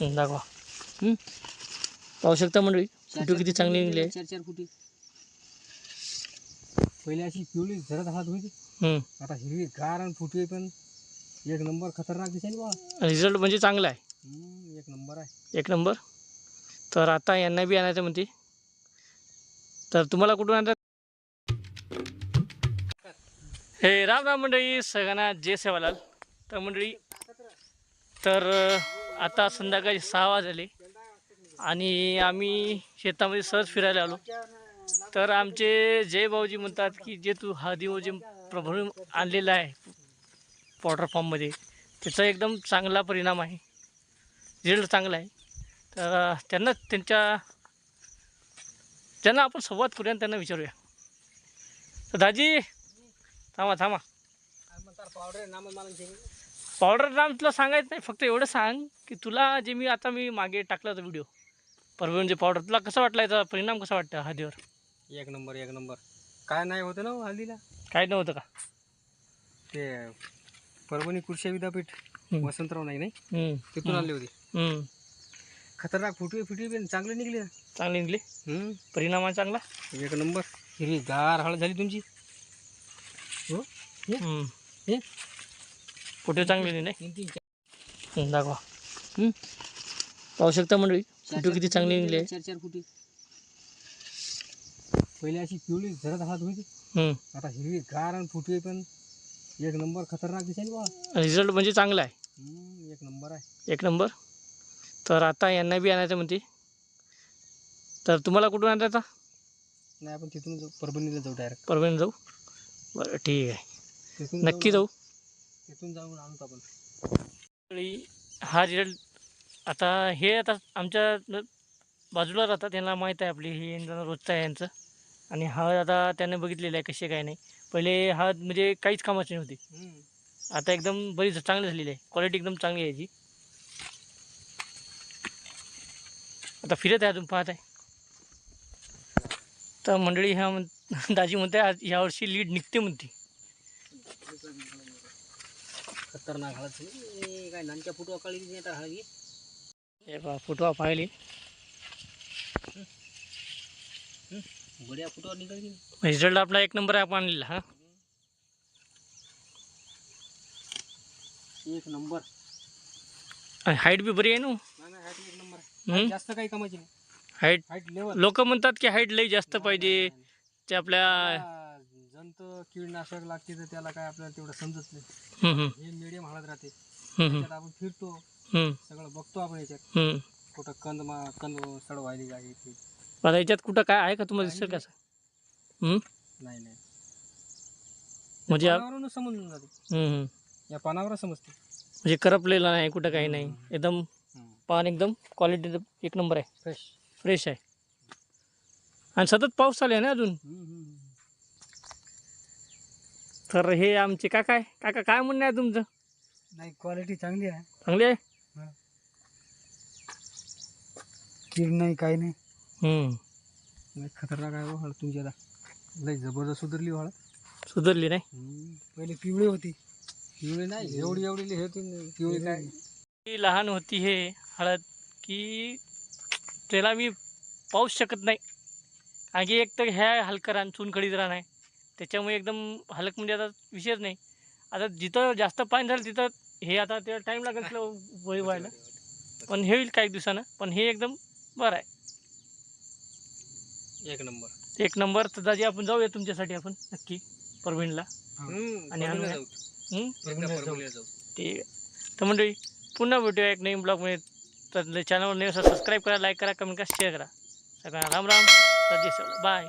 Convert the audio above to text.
हं, दाखवा. हं? पाहू शकता मंडळी फोटो किती चांगले निघले चार चार फुटी. पहिले अशी पिवळी झरत हात होती. हं. आता हिरवी गार आणि फुटवे पण एक नंबर खतरनाक दिसेल बा. रिझल्ट म्हणजे चांगला आहे. हम्म, एक नंबर आहे. एक नंबर. तर आता यांना बी आणायचं म्हणते. तर तुम्हाला कुठून आणतात? हे राम राम मंडळी सगळ्यांना जय सेवालाल. तर मंडळी तर अं, आता संध्याकाळी सहा वाजले आणि आम्ही शेतामध्ये सहज फिरायला आलो. तर आमचे जय भाऊजी म्हणतात की जे तू हळदी जे प्रभू आणलेला आहे वॉटर फॉर्ममध्ये त्याचा एकदम चांगला परिणाम आहे. रिझल्ट चांगला आहे. तर त्यांना त्यांच्या त्यांना आपण संवाद करूया आणि त्यांना विचारूया. तर दाजी थांबा थांबा. पावडर नाम नाम तुला सांगायचं नाही फक्त एवढं सांग की तुला जे मी आता मी मागे टाकला होता व्हिडिओ परभणीचे पावडर तुला कसा वाटला याचा परिणाम कसा वाटतं हळदीवर? एक नंबर एक नंबर. काय नाही होतं ना हो हल्दीला काय नव्हतं का? ते परभणी कृषी विद्यापीठ हम्म. वसंतराव नाही नाही? हम्म, तिथून. आणली होती. हम्म. खतरनाक फुटवे फुटवे पण चांगले निघले ना. चांगले निघले? हम्म, परिणाम आहे चांगला? एक नंबर. हिरवी गार हळद झाली तुमची. हो? हम्म. हे? फोटो चांगले हम्म, दाखवा. पाहू शकता मंडळी फोटो किती चांगले निघले. चार चार फुटी. पहिले अशी पिवळी झरत हात होती. आता हिरवी गार आणि फुटवे पण एक नंबर खतरनाक दिसेल बा रिझल्ट म्हणजे चांगला आहे. एक नंबर आहे. एक नंबर. तर आता यांना बी आणायचं म्हणते. तर तुम्हाला कुठून आणायचा नाही आपण तिथून जाऊ परभणीला जाऊ डायरेक्ट परभणी जाऊ? बरं ठीक आहे. नक्की जाऊ. तिथून जाऊन आणतो आपण. हा रिझल्ट आता हे आता आमच्या बाजूला राहतात त्यांना माहीत आहे आपली हे यांचं रोजचं आहे यांचं. आणि हळद आता त्याने बघितलेलं आहे कसे काय नाही. पहिले हळद म्हणजे काहीच कामाची नव्हती. आता एकदम बरीच चांगली झालेली आहे. क्वालिटी एकदम चांगली आहे याची. आता फिरत आहे अजून पाहत आहे. तर मंडळी ह्या म्हण दाजी म्हणते आज यावर्षी लीड निघते म्हणते. ए, काय नानच्या फुटवा काळी आता हळद घे. हे बा फुटवा पाहिली. बढिया फुटवा निघाली रिझल्ट आपला एक नंबर आहे आपण आणलेला हा? एक नंबर आणि हाईट बी बरी आहे ना? हाईट एक नंबर आहे. हम्म? जास्त काही कामाची नाही. हाईट हाईट लेवल लोक म्हणतात की हाईट लई जास्त पाहिजे. ते आपल्या जंत कीडनाशक लागते तर त्याला काय आपल्याला तेवढं समजत नाही. हम्म, हे मिडियम हळद राहते. हम्म, हम्म, त्यात आपण फिरतो. हम्म, सगळं बघतो आपण याच्यात. हम्म. कुठं कंद मा कंद सडवायली काय ते. आता याच्यात कुठं काय आहे का तुम्हाला दिसेल का असं? हम्म? नाही नाही. म्हणजे आप- पानावरूनच समजून जाते. हम्म, हम्म. या पानावरच समजते. म्हणजे करपलेला नाही कुठं काही नाही. एकदम पान एकदम क्वालिटी एक नंबर आहे. फ्रेश फ्रेश आहे. आणि सतत पाऊस चालू आहे ना अजून? तर हे आमचे काका आहे. काका काय म्हणणं आहे तुमचं? नाही क्वालिटी चांगली आहे. चांगले आहे? कीड नाही काही नाही. हम्म. खतरनाक आहे हो हळद तुमची आता. लय जबरदस्त सुधारली हो हळद. सुधारली नाही? पहिले पिवळी होती. पिवळी नाही एवढी एवढी हे होती पिवळी काय? ती लहान होती हे हळद की त्याला मी पाहूच शकत नाही. कारण की एक तर ह्या हलकं रान चुनखडीत रान आहे. त्याच्यामुळे एकदम हलक म्हणजे आता विषयच नाही. आता जिथं जास्त पाणी झालं तिथं हे आता ते टाईम लागेल तुला वळी व्हायला. पण हे होईल काही दिवसानं? पण हे एकदम बरं आहे. एक नंबर. एक नंबर तर दाजी आपण जाऊया तुमच्यासाठी आपण नक्की परभणीला. आणि आहे तर मंडळी पुन्हा भेटूया एक नवीन ब्लॉगमध्ये. तर चॅनलवर नाही सबस्क्राईब करा लाईक करा कमेंट करा शेअर करा. सगळ्यांना राम राम. तर शिवराय. बाय